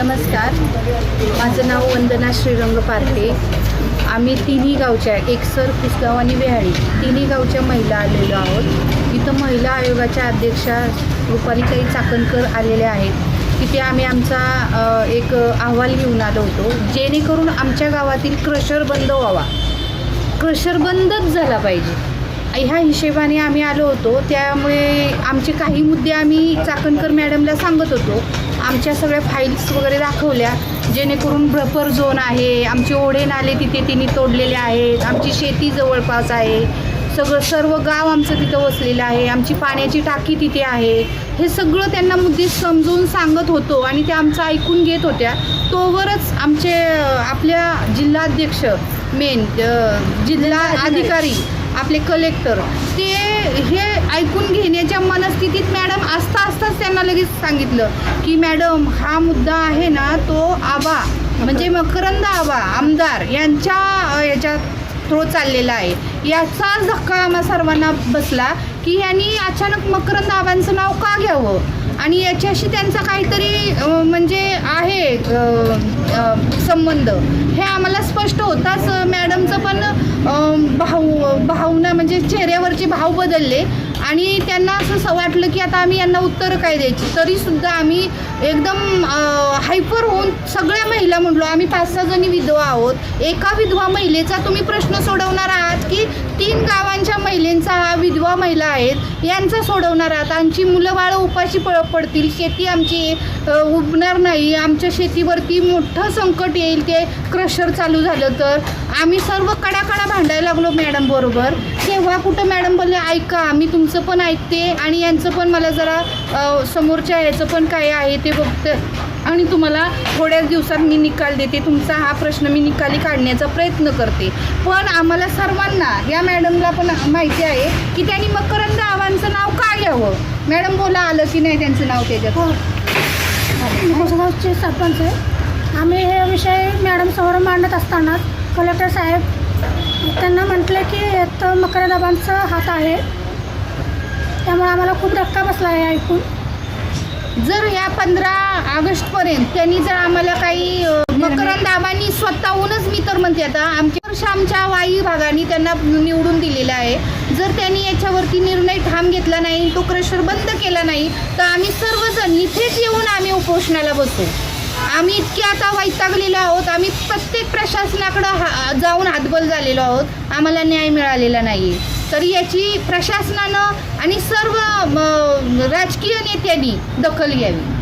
नमस्कार. माझं नाव वंदना श्रीरंग पारखे. आम्ही तिन्ही गावच्या एकसर कुसगाव आणि वेहाळी तिन्ही गावच्या महिला आलेलो आहोत. इथं महिला आयोगाच्या अध्यक्षा रुपालीताई चाकणकर आलेल्या आहेत. तिथे आम्ही आमचा एक अहवाल घेऊन आलो होतो. जेणेकरून आमच्या गावातील क्रशर बंद व्हावा. क्रशर बंदच झाला पाहिजे. ह्या हिशेबाने आम्ही आलो होतो. त्यामुळे आमचे काही मुद्दे आम्ही चाकणकर मॅडमला सांगत होतो. आमच्या सगळ्या फाईल्स वगैरे दाखवल्या. जेणेकरून ब्रपर झोन आहे आमचे ओढे नाले तिथे तिने तोडलेले आहेत आमची शेती जवळपास आहे. सगळं सर्व गाव आमचं तिथं वसलेलं आहे आमची पाण्याची टाकी तिथे आहे. हे सगळं त्यांना मुद्दे समजून सांगत होतो आणि त्या आमचं ऐकून घेत होत्या. तोवरच आमचे आपल्या जिल्हाध्यक्ष मेन जिल्हा अधिकारी आपले कलेक्टर ते हे ऐकून घेण्याच्या मनस्थितीत मॅडम असता असताच त्यांना लगेच सांगितलं की मॅडम हा मुद्दा आहे ना तो आबा म्हणजे मकरंद आबा आमदार यांच्या अ, याच्यात थ्रो चाललेला आहे. याचा धक्का आम्हा सर्वांना बसला की यांनी अचानक मकरंद आबांचं नाव का घ्यावं? आणि याच्याशी त्यांचा काहीतरी म्हणजे आहे संबंध. हे आम्हाला भाऊ भावना म्हणजे चेहऱ्यावरचे भाव बदलले आणि त्यांना असं वाटलं की आता आम्ही यांना उत्तरं काय द्यायची? तरीसुद्धा आम्ही एकदम हायपर होऊन सगळ्या महिला म्हणलो आम्ही पाच सहा जणी विधवा आहोत. एका विधवा महिलेचा तुम्ही प्रश्न सोडवणार आहात की तीन गावांच्या महिलेंचा हा विधवा महिला आहेत यांचा सोडवणार आहात. आमची मुलं बाळं उपाशी प पडतील. शेती आमची उबणार नाही. आमच्या शेतीवरती मोठं संकट येईल. ते क्रशर चालू झालं तर. आम्ही सर्व कडाकडा भांडायला लागलो मॅडम बरोबर. तेव्हा कुठं मॅडम बोलले ऐका मी तुमचं पण ऐकते आणि यांचं पण मला जरा समोरच्या याचं पण काय आहे ते बघते आणि तुम्हाला थोड्याच दिवसात मी निकाल देते. तुमचा हा प्रश्न मी निकाली काढण्याचा प्रयत्न करते. पण आम्हाला सर्वांना या मॅडमला पण माहिती आहे की त्यांनी मकरंद आव्हांचं नाव का घ्यावं? मॅडम बोला आलं की नाही त्यांचं नाव त्याच्यात? हो. सरपंच आहे. आम्ही हे विषय मॅडम समोर मांडत असताना कलेक्टर साहेब त्यांना म्हटलं की यात मकरदाबांचा हात आहे. त्यामुळे आम्हाला खूप धक्का बसला आहे ऐकून. जर या पंधरा ऑगस्टपर्यंत त्यांनी जर आम्हाला काही अ, स्वतःहूनच मी तर म्हणते आता आमच्या वर्ष आमच्या वाई भागाने त्यांना निवडून दिलेला आहे. जर त्यांनी याच्यावरती निर्णय ठाम घेतला नाही तो क्रशर बंद केला नाही तर आम्ही सर्वजण इथेच येऊन आम्ही उपोषणाला बसू. आम्ही इतके आता वैतागलेलो आहोत. आम्ही प्रत्येक प्रशासनाकडं हा जाऊन हातबल झालेलो आहोत. आम्हाला न्याय मिळालेला नाही तर याची प्रशासनानं आणि सर्व राजकीय नेत्यांनी दखल घ्यावी.